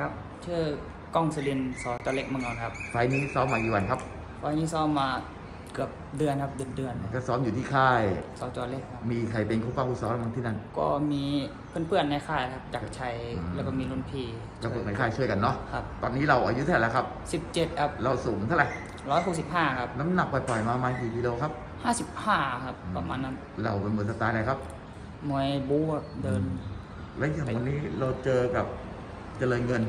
ครับชื่อกล้องสุรินทร์สอตะเล็กเมังกรครับไฟล์นี้ซ้อมมากี่วันครับ วันนี้ซ้อมมาเกือบเดือนครับเดือนเดือนก็ซ้อมอยู่ที่ค่าย สอจอเล็กครับ มีใครเป็นคู่ป้าคู่ซ้อมบ้างที่นั่น ก็มีเพื่อนๆในค่ายครับจักรชัยอืม แล้วก็มีรุ่นพี่แล้วคนในค่ายช่วยกันเนาะ ครับตอนนี้เราอายุเท่าไหร่แล้วครับสิบเจ็ดครับเราสูงเท่าไหร่ร้อยหกสิบห้าครับน้ำหนักปล่อยๆมาประมาณกี่กิโลครับห้าสิบห้าครับประมาณนั้นเราเป็นมวยสไตล์อะไรครับ มวยบู๊ครับเดิน แล้วอย่างวันนี้เราเจอกับ เจริญเงิน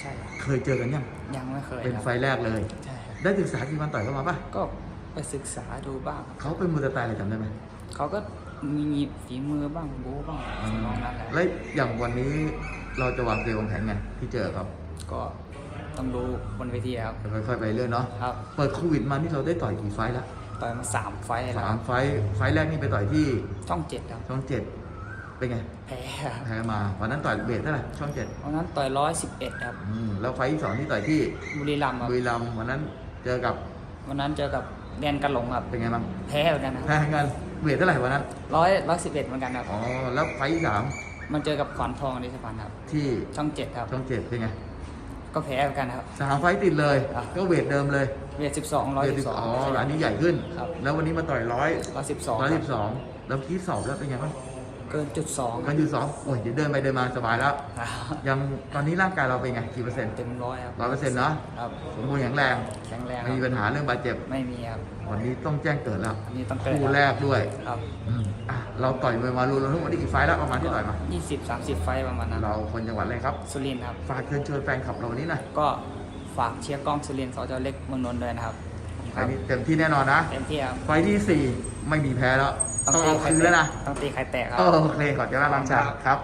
ใช่ครับเคยเจอกันยังยังไม่เคยเป็นครับไฟล์แรกเลย ใช่ครับได้ศึกษากี่วันต่อยเข้ามาปะก็ไปศึกษาดูบ้างครับเขาเป็นมวยสไตล์อะไรจำได้ไหมเขาก็มีฝีมือบ้างบู๊บ้างทำนองนั้นแหละแล้วอย่างวันนี้เราจะวางเกมวางแผนไงที่เจอครับ ก็ต้องดูบนเวทีครับค่อยๆไปเรื่อยเนาะครับเปิดโควิดมานี่เราได้ต่อยกี่ไฟล์แล้วต่อยมาสามไฟต์แล้วสามไฟล์ไฟล์แรกนี่ไปต่อยที่ช่องเจ็ดครับช่องเจ็ด เป็นไงแพ้ครับแพ้มาวันนั้นต่อยเวทเท่าไหร่ช่องเจ็ดวันนั้นต่อยร้อยสิบเอ็ดครับอืมแล้วไฟล์ที่สองที่ต่อยที่บุรีรัมย์ครับบุรีรัมย์วันนั้นเจอกับวันนั้นเจอกับแดนกันหลงครับเป็นไงบ้างแพ้เหมือนกันนะแพ้กันเวทเท่าไหร่วันนั้นร้อยร้อยสิบเอ็ดเหมือนกันครับอ๋อแล้วไฟล์ที่สามมันเจอกับขอนทองดิสพันธ์ครับ ที่ช่องเจ็ดครับช่องเจ็ดเป็นไงก็แพ้เหมือนกันครับ สามไฟล์ติดเลย อะ ก็เวทเดิมเลยเวทสิบสองร้อยเวทสิสิบบสองอ๋ออันนี้ใหญ่ขึ้น ครับ แล้ววันนี้มาต่อยร้อยร้อยสิบสองร้อยสิบสองแล้วคิดสอบแล้วเป็นไงบ้าง เกินจุดสองกันอยู่สองโอ้ยเดี๋ยวเดินไปเดินมาสบายแล้ว ยังตอนนี้ร่างกายเราเป็นไงกี่เปอร์เซ็นต์เต็มร้อยครับร้อยเปอร์เซ็นต์เนาะครับสมบูรณ์แข็งแรงแข็งแรงคไม่มีรับปัญหาเรื่องบาดเจ็บไม่มีครับวันนี้ต้องแจ้งเกิดแล้วอันนี้ต้องเกิดคู่แรกด้วยครับอืมอะเราต่อยมวยมารวมๆทั้งหมดนี่กี่ไฟล์แล้วประมาณที่ต่อยมายี่สิบสามสิบไฟต์ประมาณนั้นเราคนจังหวัดอะไรครับสุรินทร์ครับฝากเชิญชวนแฟนคลับเราวันนี้หน่อยก็ฝากเชียร์กล้องสุรินทร์สจเล็กเมืองนนท์ด้วยนะครับ ไฟล์นี้เต็มที่แน่นอนนะ เต็มที่ครับ ไฟล์ที่สี่ไม่มีแพ้แล้ว ต้องตีเอาใครคืนแตแล้วกนะ ต้องตีใครแตกครับ โอเคขอบใจมากบางชันครับ